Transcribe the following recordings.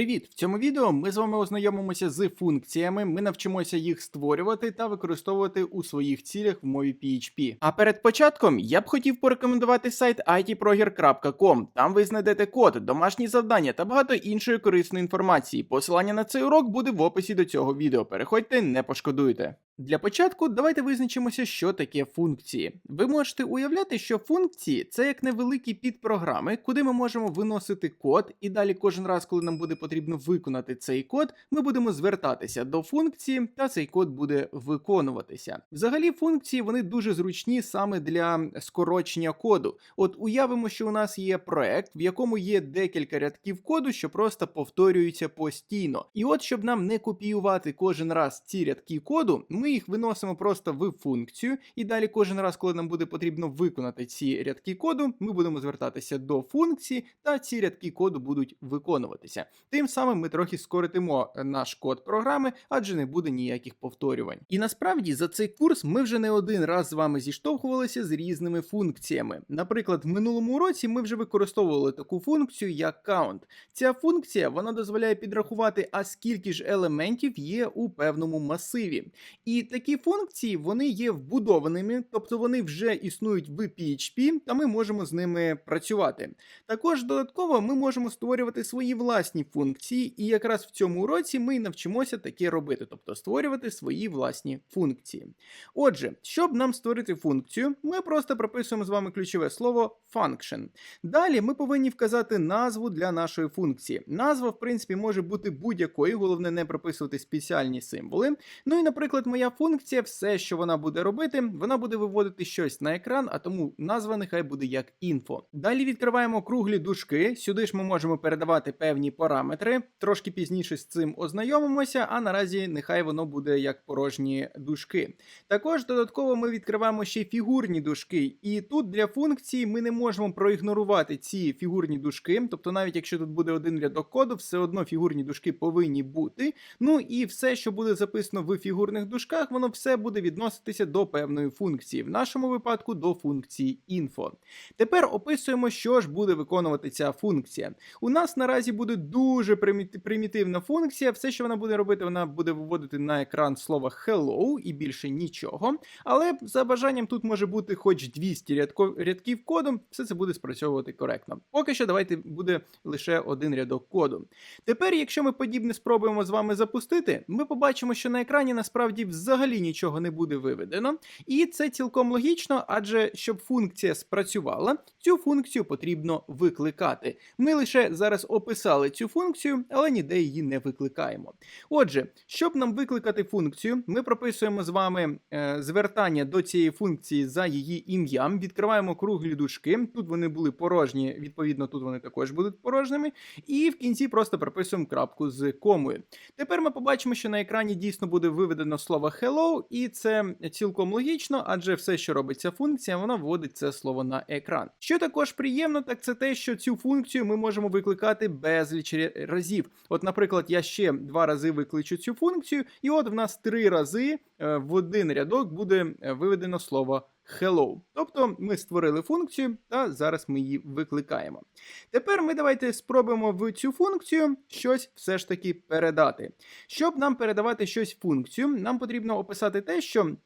Привіт! В цьому відео ми з вами ознайомимося з функціями, ми навчимося їх створювати та використовувати у своїх цілях в мові PHP. А перед початком я б хотів порекомендувати сайт itproger.com. Там ви знайдете код, домашні завдання та багато іншої корисної інформації. Посилання на цей урок буде в описі до цього відео. Переходьте, не пошкодуйте. Для початку давайте визначимося, що таке функції. Ви можете уявляти, що функції це як невеликі підпрограми, куди ми можемо виносити код, і далі кожен раз, коли нам буде потрібно виконати цей код, ми будемо звертатися до функції, та цей код буде виконуватися. Взагалі, функції вони дуже зручні саме для скорочення коду. От уявимо, що у нас є проект, в якому є декілька рядків коду, що просто повторюються постійно. І от, щоб нам не копіювати кожен раз ці рядки коду, ми їх виносимо просто в функцію, і далі кожен раз, коли нам буде потрібно виконати ці рядки коду, ми будемо звертатися до функції, та ці рядки коду будуть виконуватися. Тим самим ми трохи скоротимо наш код програми, адже не буде ніяких повторювань. І насправді за цей курс ми вже не один раз з вами зіштовхувалися з різними функціями. Наприклад, в минулому уроці ми вже використовували таку функцію, як count. Ця функція вона дозволяє підрахувати, а скільки ж елементів є у певному масиві. І такі функції вони є вбудованими, тобто вони вже існують в PHP, та ми можемо з ними працювати. Також додатково ми можемо створювати свої власні функції, і якраз в цьому уроці ми навчимося таке робити, тобто створювати свої власні функції. Отже, щоб нам створити функцію, ми просто прописуємо з вами ключове слово function. Далі ми повинні вказати назву для нашої функції. Назва, в принципі, може бути будь-якою, головне не прописувати спеціальні символи. Ну і, наприклад, моя функція, все, що вона буде робити, вона буде виводити щось на екран, а тому назва нехай буде як інфо. Далі відкриваємо круглі дужки. Сюди ж ми можемо передавати певні параметри. Трошки пізніше з цим ознайомимося, а наразі нехай воно буде як порожні дужки. Також додатково ми відкриваємо ще фігурні дужки, і тут для функції ми не можемо проігнорувати ці фігурні дужки. Тобто, навіть якщо тут буде один рядок коду, все одно фігурні дужки повинні бути. Ну і все, що буде записано в фігурних дужках, воно все буде відноситися до певної функції. В нашому випадку до функції info. Тепер описуємо, що ж буде виконувати ця функція. У нас наразі буде дуже примітивна функція. Все, що вона буде робити, вона буде виводити на екран слово hello і більше нічого. Але за бажанням тут може бути хоч 200 рядко- рядків коду, все це буде спрацьовувати коректно. Поки що давайте буде лише один рядок коду. Тепер, якщо ми подібне спробуємо з вами запустити, ми побачимо, що на екрані насправді взагалі нічого не буде виведено. І це цілком логічно, адже щоб функція спрацювала, цю функцію потрібно викликати. Ми лише зараз описали цю функцію, але ніде її не викликаємо. Отже, щоб нам викликати функцію, ми прописуємо з вами е, звертання до цієї функції за її ім'ям, відкриваємо круглі дужки. Тут вони були порожні, відповідно, тут вони також будуть порожніми. І в кінці просто прописуємо крапку з комою. Тепер ми побачимо, що на екрані дійсно буде виведено слово hello, і це цілком логічно, адже все, що робить ця функція, вона вводить це слово на екран. Що також приємно, так це те, що цю функцію ми можемо викликати безліч разів. От, наприклад, я ще два рази викличу цю функцію, і от в нас три рази е, в один рядок буде е, виведено слово. Hello. Тобто ми створили функцію, та зараз ми її викликаємо. Тепер ми давайте спробуємо в цю функцію щось все ж таки передати. Щоб нам передавати щось в функцію, нам потрібно описати те, що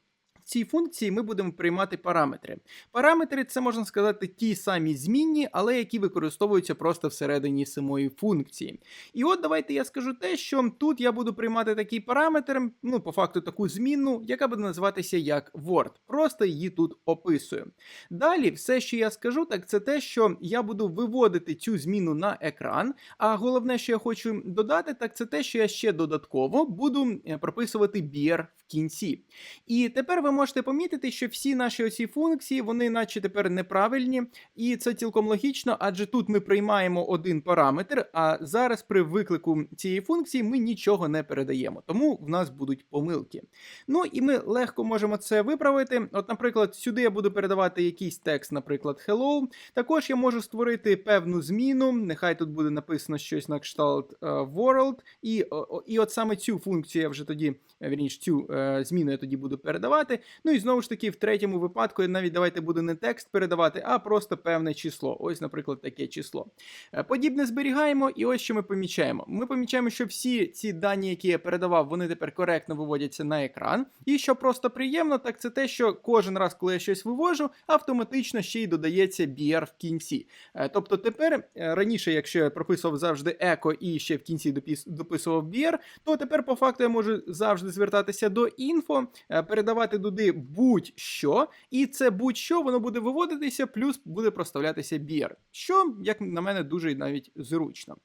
цій функції ми будемо приймати параметри. Параметри це можна сказати ті самі змінні, але які використовуються просто всередині самої функції. І от давайте я скажу те, що тут я буду приймати такий параметр, ну по факту таку змінну, яка буде називатися як Word. Просто її тут описую. Далі, все, що я скажу, так це те, що я буду виводити цю зміну на екран. А головне, що я хочу додати, так це те, що я ще додатково буду е, прописувати бір в кінці. І тепер ви можете помітити, що всі наші оці функції, вони наче тепер неправильні, і це цілком логічно, адже тут ми приймаємо один параметр, а зараз при виклику цієї функції ми нічого не передаємо, тому в нас будуть помилки. Ну і ми легко можемо це виправити. От, наприклад, сюди я буду передавати якийсь текст, наприклад, hello. Також я можу створити певну зміну. Нехай тут буде написано щось на кшталт е, world, і, і от саме цю функцію я вже тоді, вірніше, цю е, зміну я тоді буду передавати. Ну і знову ж таки, в третьому випадку я навіть давайте буду не текст передавати, а просто певне число. Ось, наприклад, таке число. Е, Подібне зберігаємо, і ось що ми помічаємо. Ми помічаємо, що всі ці дані, які я передавав, вони тепер коректно виводяться на екран. І що просто приємно, так це те, що кожен раз, коли я щось вивожу, автоматично ще й додається BR в кінці. Е, Тобто тепер е, раніше, якщо я прописував завжди еко і ще в кінці дописував BR, то тепер по факту я можу завжди звертатися до інфо, е, передавати туди будь-що, і це будь-що воно буде виводитися, плюс буде проставлятися BR, що, як на мене, дуже навіть зручно.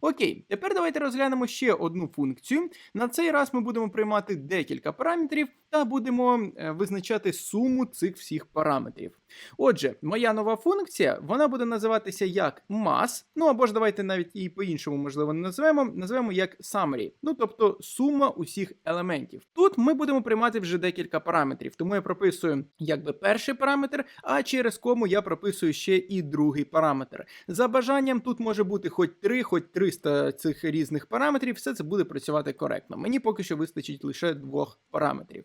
Окей, тепер давайте розглянемо ще одну функцію. На цей раз ми будемо приймати декілька параметрів та будемо е, визначати суму цих всіх параметрів. Отже, моя нова функція вона буде називатися як mass, ну або ж давайте навіть і по-іншому, можливо, не назвемо, назвемо як summary, ну тобто сума усіх елементів. Тут ми будемо приймати вже декілька параметрів, тому я прописую якби перший параметр, а через кому я прописую ще і другий параметр. За бажанням тут може бути хоч 3, хоч 300 цих різних параметрів, все це буде працювати коректно. Мені поки що вистачить лише двох параметрів.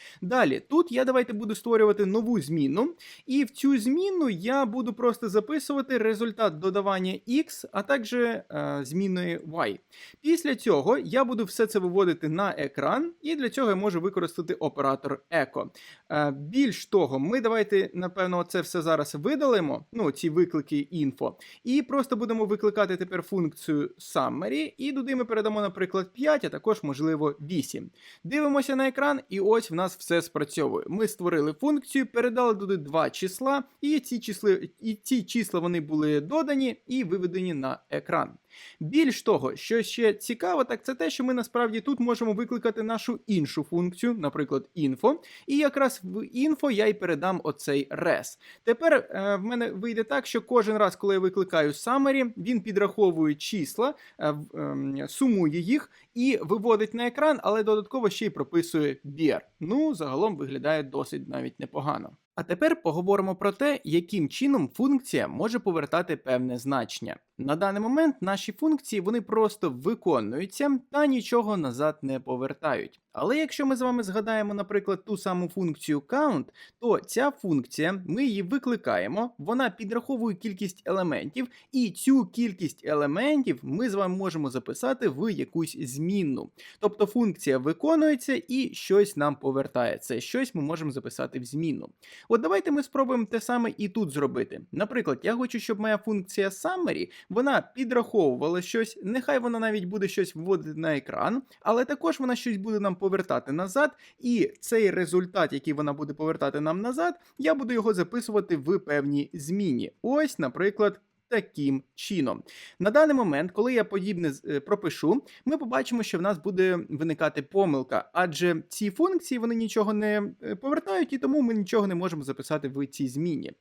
Далі, тут я давайте буду створювати нову зміну, і в цю зміну я буду просто записувати результат додавання x, а також е, зміною y. Після цього я буду все це виводити на екран, і для цього я можу використати оператор echo. Е, більш того, ми давайте, напевно, це все зараз видалимо, ну, ці виклики інфо, і просто будемо викликати тепер функцію summary, і туди ми передамо, наприклад, 5, а також, можливо, 8. Дивимося на екран, і ось в нас все спрацьовує. Ми створили функцію, передали туди два числа, і ці числи, і ці числа вони були додані і виведені на екран. Більш того, що ще цікаво, так це те, що ми насправді тут можемо викликати нашу іншу функцію, наприклад, info, і якраз в info я й передам оцей res. Тепер е, в мене вийде так, що кожен раз, коли я викликаю summary, він підраховує числа, е, ем, сумує їх і виводить на екран, але додатково ще й прописує BR. Ну, загалом виглядає досить навіть непогано. А тепер поговоримо про те, яким чином функція може повертати певне значення. На даний момент наші функції вони просто виконуються та нічого назад не повертають. Але якщо ми з вами згадаємо, наприклад, ту саму функцію count, то ця функція, ми її викликаємо, вона підраховує кількість елементів, і цю кількість елементів ми з вами можемо записати в якусь змінну. Тобто функція виконується і щось нам повертає. Це щось ми можемо записати в змінну. От давайте ми спробуємо те саме і тут зробити. Наприклад, я хочу, щоб моя функція summary, вона підраховувала щось, нехай вона навіть буде щось вводити на екран, але також вона щось буде нам повертати назад, і цей результат, який вона буде повертати нам назад, я буду його записувати в певній зміні. Ось, наприклад. Таким чином, на даний момент, коли я подібне е, пропишу, ми побачимо, що в нас буде виникати помилка, адже ці функції вони нічого не е, повертають, і тому ми нічого не можемо записати в цій зміні. Е,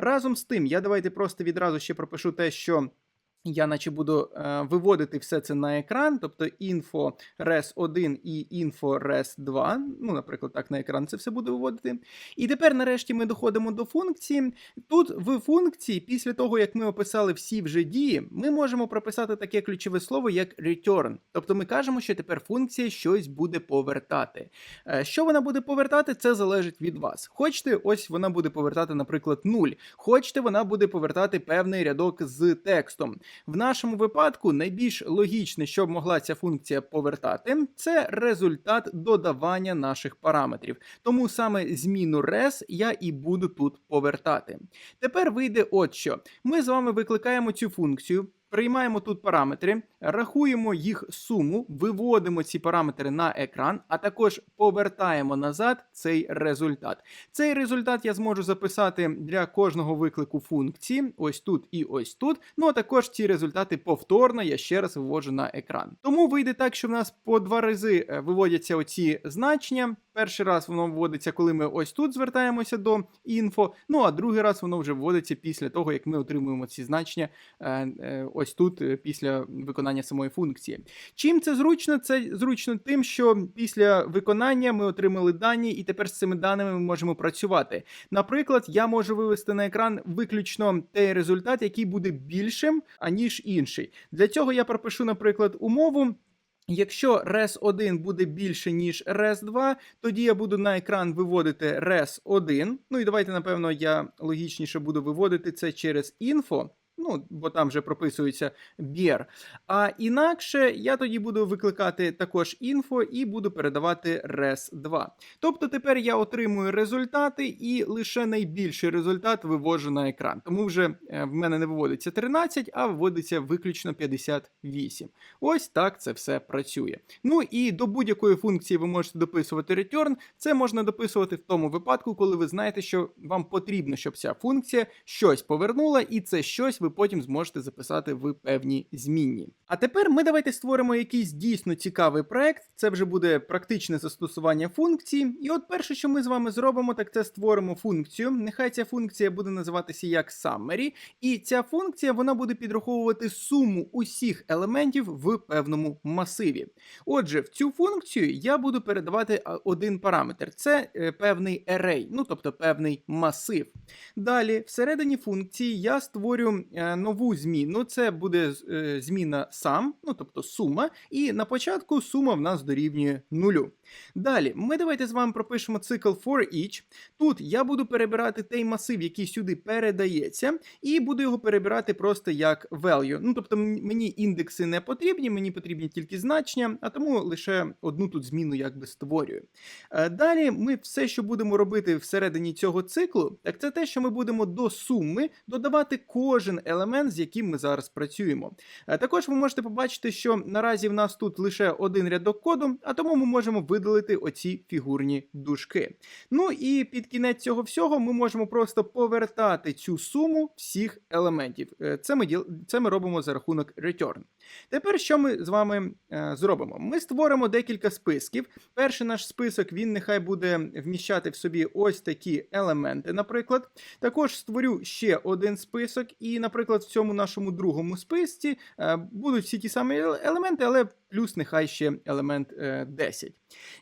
Разом з тим, я давайте просто відразу ще пропишу те, що. Я наче буду е, виводити все це на екран, тобто info res 1 і info res 2. Ну, наприклад, так на екран це все буде виводити. І тепер, нарешті, ми доходимо до функції. Тут в функції, після того, як ми описали всі вже дії, ми можемо прописати таке ключове слово, як return. Тобто ми кажемо, що тепер функція щось буде повертати. Е, Що вона буде повертати, це залежить від вас. Хочете, ось вона буде повертати, наприклад, 0. Хочете, вона буде повертати певний рядок з текстом. В нашому випадку найбільш логічне, що могла ця функція повертати, це результат додавання наших параметрів. Тому саме зміну res я і буду тут повертати. Тепер вийде от що. Ми з вами викликаємо цю функцію. Приймаємо тут параметри, рахуємо їх суму, виводимо ці параметри на екран, а також повертаємо назад цей результат. Цей результат я зможу записати для кожного виклику функції, ось тут і ось тут. Ну а також ці результати повторно я ще раз виводжу на екран. Тому вийде так, що в нас по два рази е, виводяться оці значення. Перший раз воно вводиться, коли ми ось тут звертаємося до інфо. Ну а другий раз воно вже вводиться після того, як ми отримуємо ці значення е, е, ось тут е, після виконання самої функції. Чим це зручно? Це зручно тим, що після виконання ми отримали дані, і тепер з цими даними ми можемо працювати. Наприклад, я можу вивести на екран виключно той результат, який буде більшим, аніж інший. Для цього я пропишу, наприклад, умову. Якщо res1 буде більше, ніж res2, тоді я буду на екран виводити res1. Ну і давайте, напевно, я логічніше буду виводити це через інфо. Ну, бо там вже прописується бір. А інакше я тоді буду викликати також інфо і буду передавати res2. Тобто тепер я отримую результати і лише найбільший результат вивожу на екран. Тому вже е, в мене не виводиться 13, а виводиться виключно 58. Ось так це все працює. Ну і до будь-якої функції ви можете дописувати return. Це можна дописувати в тому випадку, коли ви знаєте, що вам потрібно, щоб ця функція щось повернула, і це щось ви потім зможете записати в певній змінні. А тепер ми давайте створимо якийсь дійсно цікавий проект. Це вже буде практичне застосування функції. І от перше, що ми з вами зробимо, так це створимо функцію. Нехай ця функція буде називатися як summary, і ця функція вона буде підраховувати суму усіх елементів в певному масиві. Отже, в цю функцію я буду передавати один параметр. Це е, певний array, ну тобто певний масив. Далі, всередині функції я створю нову зміну. Це буде е, зміна сам, ну тобто сума. І на початку сума в нас дорівнює нулю. Далі, ми давайте з вами пропишемо цикл for each. Тут я буду перебирати той масив, який сюди передається, і буду його перебирати просто як value. Ну тобто мені індекси не потрібні, мені потрібні тільки значення, а тому лише одну тут зміну якби створюю. Е, Далі ми все, що будемо робити всередині цього циклу, так це те, що ми будемо до суми додавати кожен елемент, з яким ми зараз працюємо. Е, Також ви можете побачити, що наразі в нас тут лише один рядок коду, а тому ми можемо видалити оці фігурні дужки. Ну і під кінець цього всього ми можемо просто повертати цю суму всіх елементів. Е, Це ми, це ми робимо за рахунок return. Тепер що ми з вами е, зробимо? Ми створимо декілька списків. Перший наш список він нехай буде вміщати в собі ось такі елементи, наприклад. Також створю ще один список, і, наприклад, в цьому нашому другому списці е, будуть всі ті самі елементи, але плюс нехай ще елемент е, 10.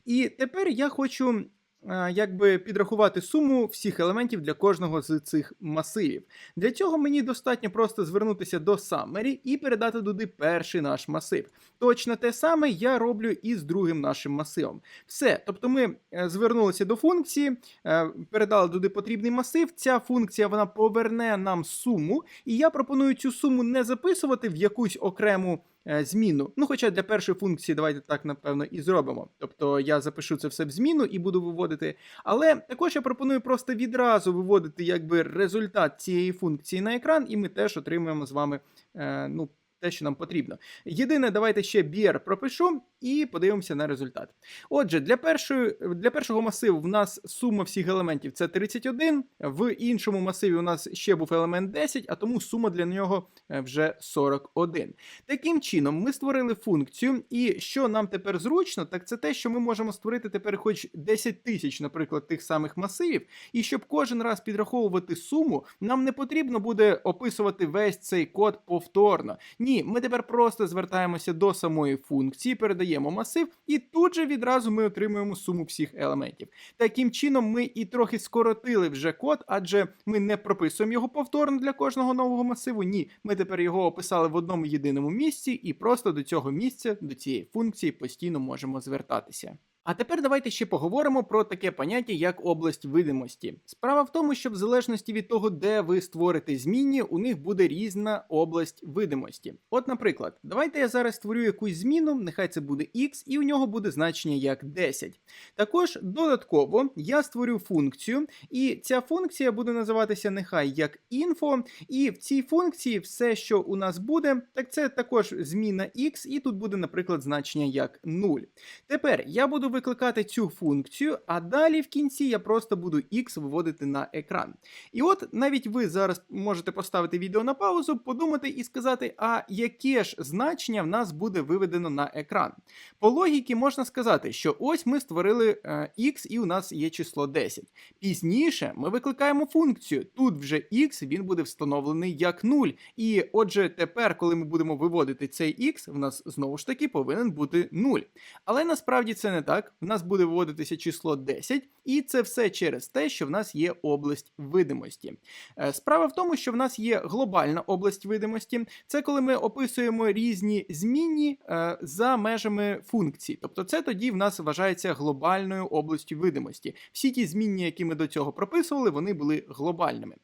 І тепер я хочу. Е, Якби підрахувати суму всіх елементів для кожного з цих масивів. Для цього мені достатньо просто звернутися до summary і передати туди перший наш масив. Точно те саме я роблю і з другим нашим масивом. Все, тобто ми е, звернулися до функції, е, передали туди потрібний масив. Ця функція вона поверне нам суму, і я пропоную цю суму не записувати в якусь окрему. Е, Зміну. Ну, хоча для першої функції давайте так, напевно, і зробимо. Тобто я запишу це все в зміну і буду виводити. Але також я пропоную просто відразу виводити якби результат цієї функції на екран, і ми теж отримуємо з вами е, ну, те, що нам потрібно. Єдине, давайте ще BR пропишу і подивимося на результат. Отже, для першої, для першого масиву в нас сума всіх елементів це 31, в іншому масиві у нас ще був елемент 10, а тому сума для нього е, вже 41. Таким чином, ми створили функцію, і що нам тепер зручно, так це те, що ми можемо створити тепер хоч 10 тисяч, наприклад, тих самих масивів, і щоб кожен раз підраховувати суму, нам не потрібно буде описувати весь цей код повторно. Ні, ми тепер просто звертаємося до самої функції, передаємо масив, і тут же відразу ми отримуємо суму всіх елементів. Таким чином, ми і трохи скоротили вже код, адже ми не прописуємо його повторно для кожного нового масиву. Ні, ми тепер його описали в одному єдиному місці, і просто до цього місця, до цієї функції постійно можемо звертатися. А тепер давайте ще поговоримо про таке поняття, як область видимості. Справа в тому, що в залежності від того, де ви створите змінні, у них буде різна область видимості. От, наприклад, давайте я зараз створю якусь зміну, нехай це буде x, і у нього буде значення як 10. Також додатково я створю функцію, і ця функція буде називатися нехай як info, і в цій функції все, що у нас буде, так це також зміна x, і тут буде, наприклад, значення як 0. Тепер я буду викликати цю функцію, а далі в кінці я просто буду x виводити на екран. І от навіть ви зараз можете поставити відео на паузу, подумати і сказати, а яке ж значення в нас буде виведено на екран. По логіки можна сказати, що ось ми створили е, x і у нас є число 10. Пізніше ми викликаємо функцію. Тут вже x він буде встановлений як 0. І отже, тепер, коли ми будемо виводити цей x, в нас знову ж таки повинен бути 0. Але насправді це не так. В нас буде вводитися число 10, І це все через те, що в нас є область видимості. Е, Справа в тому, що в нас є глобальна область видимості. Це коли ми описуємо різні змінні е, за межами функцій. Тобто, це тоді в нас вважається глобальною областю видимості. Всі ті змінні, які ми до цього прописували, вони були глобальними.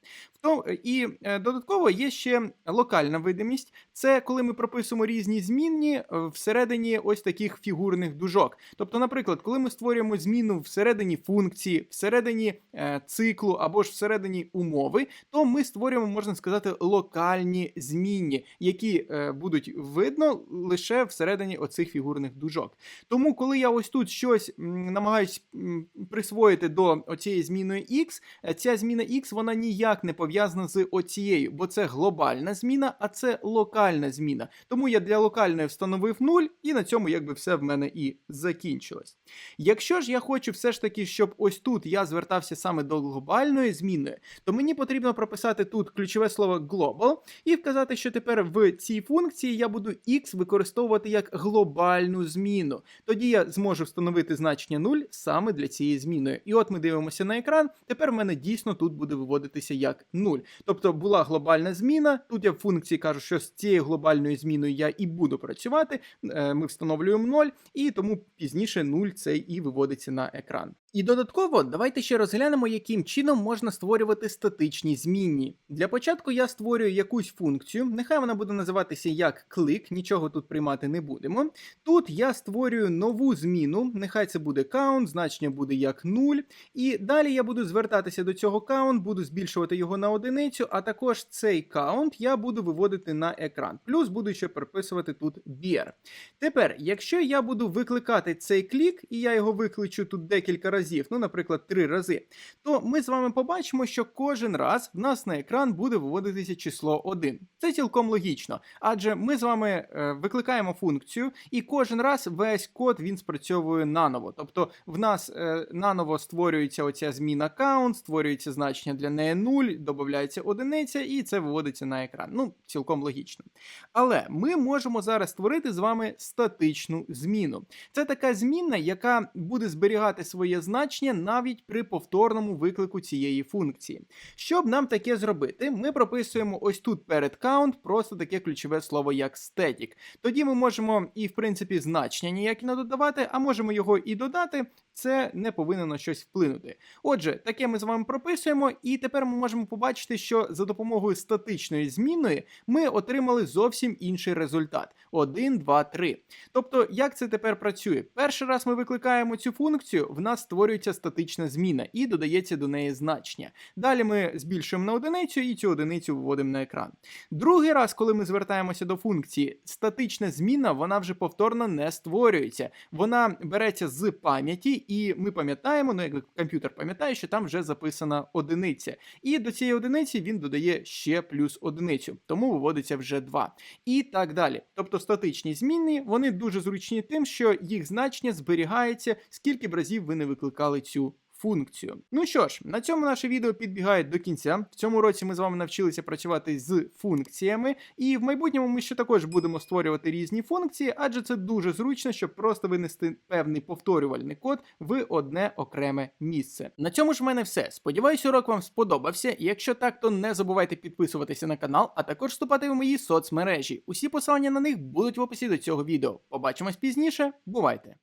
Тому- І е, додатково є ще локальна видимість. Це коли ми прописуємо різні змінні е, всередині ось таких фігурних дужок. Тобто, наприклад, коли ми створюємо зміну всередині функції, всередині е, циклу або ж всередині умови, то ми створюємо, можна сказати, локальні змінні, які е, будуть видно лише всередині оцих фігурних дужок. Тому, коли я ось тут щось намагаюсь присвоїти до оцієї зміною x, е, ця зміна x вона ніяк не пов'язана з оцією, бо це глобальна зміна, а це локальна зміна. Тому я для локальної встановив 0, і на цьому якби все в мене і закінчилось. Якщо ж я хочу все ж таки, щоб ось тут я звертався саме до глобальної зміни, то мені потрібно прописати тут ключове слово global і вказати, що тепер в цій функції я буду x використовувати як глобальну зміну. Тоді я зможу встановити значення 0 саме для цієї зміни. І от ми дивимося на екран. Тепер в мене дійсно тут буде виводитися як 0. Тобто була глобальна зміна. Тут я в функції кажу, що з цією глобальною зміною я і буду працювати. Е, Ми встановлюємо 0, і тому пізніше 0 цей і виводиться на екран. І додатково давайте ще розглянемо, яким чином можна створювати статичні змінні. Для початку я створюю якусь функцію, нехай вона буде називатися як клик, нічого тут приймати не будемо. Тут я створюю нову зміну, нехай це буде count, значення буде як 0. І далі я буду звертатися до цього count, буду збільшувати його на одиницю, а також цей count я буду виводити на екран. Плюс буду ще переписувати тут бір. Тепер, якщо я буду викликати цей клік, і я його викличу тут декілька разів, ну, наприклад, три рази, то ми з вами побачимо, що кожен раз в нас на екран буде виводитися число 1. Це цілком логічно, адже ми з вами е, викликаємо функцію, і кожен раз весь код він спрацьовує наново. Тобто в нас е, наново створюється оця зміна count, створюється значення для неї 0, додається одиниця, і це виводиться на екран. Ну, цілком логічно. Але ми можемо зараз створити з вами статичну зміну. Це така змінна, яка буде зберігати своє значення навіть при повторному виклику цієї функції. Щоб нам таке зробити, ми прописуємо ось тут перед count просто таке ключове слово як static. Тоді ми можемо і в принципі значення ніякі не додавати, а можемо його і додати. Це не повинно на щось вплинути. Отже, таке ми з вами прописуємо, і тепер ми можемо побачити, що за допомогою статичної змінної ми отримали зовсім інший результат: 1, 2, 3. Тобто, як це тепер працює? Перший раз ми викликаємо цю функцію, в нас створюється статична зміна і додається до неї значення. Далі ми збільшуємо на одиницю і цю одиницю виводимо на екран. Другий раз, коли ми звертаємося до функції, статична зміна вона вже повторно не створюється. Вона береться з пам'яті, і ми пам'ятаємо, ну як комп'ютер пам'ятає, що там вже записана одиниця. І до цієї одиниці він додає ще плюс одиницю, тому виводиться вже 2. І так далі. Тобто статичні змінні, вони дуже зручні тим, що їх значення зберігається, скільки б разів ви не викликали цю функцію. Ну що ж, на цьому наше відео підбігає до кінця. В цьому році ми з вами навчилися працювати з функціями, і в майбутньому ми ще також будемо створювати різні функції, адже це дуже зручно, щоб просто винести певний повторювальний код в одне окреме місце. На цьому ж в мене все. Сподіваюсь, урок вам сподобався. Якщо так, то не забувайте підписуватися на канал, а також вступати в мої соцмережі. Усі посилання на них будуть в описі до цього відео. Побачимось пізніше. Бувайте!